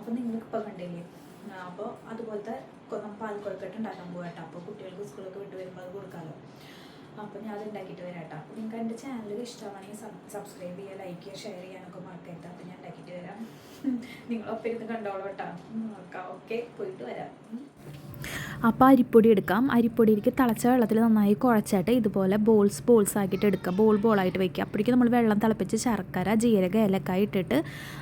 അപ്പോൾ നിങ്ങളിപ്പോൾ കണ്ടില്ലേ? അപ്പോൾ അതുപോലത്തെ കൊ- പാൽ കൊഴുക്കട്ട ഉണ്ടാക്കാൻ പോകട്ടോ അപ്പോൾ കുട്ടികൾക്ക് സ്കൂളൊക്കെ വിട്ട് വരുമ്പോൾ അത് കൊടുക്കാമല്ലോ അപ്പോൾ ഞാൻ അത് ഉണ്ടാക്കിയിട്ട് വരാം കേട്ടോ അപ്പോൾ നിങ്ങൾക്ക് എന്റെ ചാനൽ ഇഷ്ടമാണെങ്കിൽ സബ്സ്ക്രൈബ് ചെയ്യുക ലൈക്ക് ചെയ്യുക ഷെയർ ചെയ്യാനൊക്കെ മറക്കരുത്. അപ്പോൾ ഞാൻ ഉണ്ടാക്കിയിട്ട് വരാം. നിങ്ങളൊപ്പം ഇരുന്ന് കണ്ടോളൂ കേട്ടോ നോക്കാം. ഓക്കെ പോയിട്ട് വരാം. അപ്പോൾ അരിപ്പൊടി എടുക്കാം. അരിപ്പൊടിയിലേക്ക് തിളച്ച വെള്ളത്തിൽ നന്നായി കുഴച്ചിട്ട് ഇതുപോലെ ബോൾസ് ബോൾസ് ആക്കിയിട്ട് എടുക്കുക. ബോൾ ബോളായിട്ട് വെക്കുക. അപ്പോഴേക്കും നമ്മൾ വെള്ളം തിളപ്പിച്ച് ശർക്കര ജീരക ഏലക്കായ ഇട്ടിട്ട്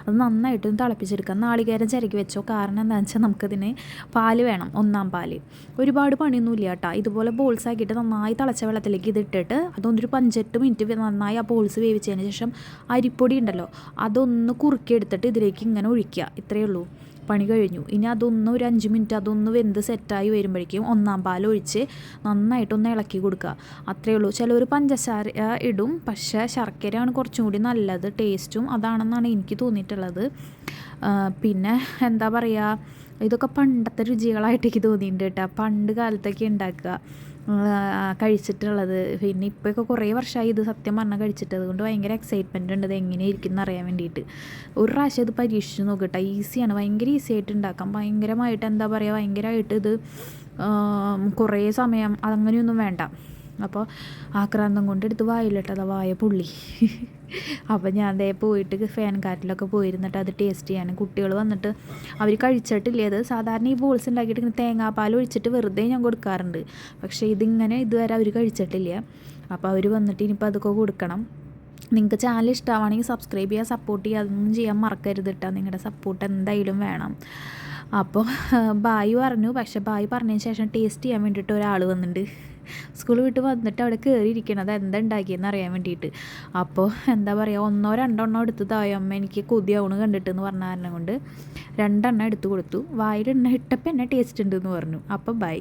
അത് നന്നായിട്ടൊന്ന് തിളപ്പിച്ചെടുക്കുക. നാളികേരം ചിരകി വെച്ചോ. കാരണം എന്താണെന്ന് വെച്ചാൽ നമുക്കതിന് പാൽ വേണം. ഒന്നാം പാൽ. ഒരുപാട് പണിയൊന്നുമില്ല കേട്ടോ. ഇതുപോലെ ബോൾസ് ആക്കിയിട്ട് നന്നായി തിളച്ച വെള്ളത്തിലേക്ക് ഇതിട്ടിട്ട് അതൊന്നൊരു പഞ്ചെട്ട് മിനിറ്റ് നന്നായി ആ ബോൾസ് വേവിച്ചതിന് ശേഷം അരിപ്പൊടി ഉണ്ടല്ലോ അതൊന്ന് കുറുക്കിയെടുത്തിട്ട് ഇതിലേക്ക് ഇങ്ങനെ ഒഴിക്കുക. ഇത്രയേ ഉള്ളൂ. പണി കഴിഞ്ഞു. ഇനി അതൊന്ന് ഒരു അഞ്ച് മിനിറ്റ് അതൊന്ന് വെന്ത് സെറ്റായി വരുമ്പോഴേക്കും ഒന്നാം പാൽ ഒഴിച്ച് നന്നായിട്ടൊന്ന് ഇളക്കി കൊടുക്കുക. അത്രയേ ഉള്ളൂ. ചിലവർ പഞ്ചസാര ഇടും. പക്ഷേ ശർക്കരയാണ് കുറച്ചും കൂടി നല്ലത്. ടേസ്റ്റും അതാണെന്നാണ് എനിക്ക് തോന്നിയിട്ടുള്ളത്. പിന്നെ എന്താ പറയുക ഇതൊക്കെ പണ്ടത്തെ രുചികളായിട്ട് എനിക്ക് തോന്നിയിട്ടുണ്ട് കേട്ടോ. പണ്ട് കാലത്തൊക്കെ ഉണ്ടാക്കുക കഴിച്ചിട്ടുള്ളത്. പിന്നെ ഇപ്പോഴൊക്കെ കുറേ വർഷമായി ഇത് സത്യം പറഞ്ഞാൽ കഴിച്ചിട്ട് അതുകൊണ്ട് ഭയങ്കര എക്സൈറ്റ്മെന്റ് ഉണ്ട്. ഇത് എങ്ങനെയിരിക്കും എന്ന് അറിയാൻ വേണ്ടിയിട്ട്. ഒരു പ്രാവശ്യം ഇത് പരീക്ഷിച്ച് നോക്കട്ടെ ഈസിയാണ്. ഭയങ്കര ഈസി ആയിട്ട് ഉണ്ടാക്കാം. ഭയങ്കരമായിട്ട് എന്താ പറയുക? ഭയങ്കരമായിട്ട് ഇത് കുറേ സമയം അതങ്ങനെയൊന്നും വേണ്ട. അപ്പോൾ ആക്രാന്തം കൊണ്ട് എടുത്ത് വായിലിട്ടതാ വായ പുള്ളി. അപ്പോൾ ഞാൻ ദേ പോയിട്ട് ഫാൻ കാറ്റിലൊക്കെ പോയിരുന്നിട്ട് അത് ടേസ്റ്റ് ചെയ്യാൻ കുട്ടികൾ വന്നിട്ട് അവർ കഴിച്ചിട്ടില്ല? അത് സാധാരണ ഈ ബോൾസ് ഉണ്ടാക്കിയിട്ട് ഇങ്ങനെ തേങ്ങാപ്പാൽ ഒഴിച്ചിട്ട് വെറുതെ ഞാൻ കൊടുക്കാറുണ്ട്. പക്ഷേ ഇതിങ്ങനെ ഇതുവരെ അവർ കഴിച്ചിട്ടില്ല. അപ്പോൾ അവർ വന്നിട്ട് ഇനിയിപ്പോൾ അതൊക്കെ കൊടുക്കണം. നിങ്ങൾക്ക് ചാനൽ ഇഷ്ടമാണെങ്കിൽ സബ്സ്ക്രൈബ് ചെയ്യുക സപ്പോർട്ട് ചെയ്യുക അതൊന്നും ചെയ്യാൻ മറക്കരുത് കേട്ടോ നിങ്ങളുടെ സപ്പോർട്ട് എന്തായാലും വേണം. അപ്പോൾ ബായി പറഞ്ഞു. പക്ഷേ ബായി പറഞ്ഞതിന് ശേഷം ടേസ്റ്റ് ചെയ്യാൻ വേണ്ടിയിട്ട് ഒരാൾ വന്നിട്ടുണ്ട് സ്കൂൾ വിട്ട് വന്നിട്ട് അവിടെ കയറിയിരിക്കണത് എന്താ ഉണ്ടാക്കിയെന്ന് അറിയാൻ വേണ്ടിയിട്ട്. അപ്പോൾ എന്താ പറയുക ഒന്നോ രണ്ടെണ്ണോ എടുത്ത് തായമ്മ എനിക്ക് കൊതിയാവണ് കണ്ടിട്ടെന്ന് പറഞ്ഞ കാരണം കൊണ്ട് രണ്ടെണ്ണം എടുത്തു കൊടുത്തു. വായിലെണ്ണ ഇട്ടപ്പം എന്നെ ടേസ്റ്റ് ഉണ്ടെന്ന് പറഞ്ഞു. അപ്പോൾ ബൈ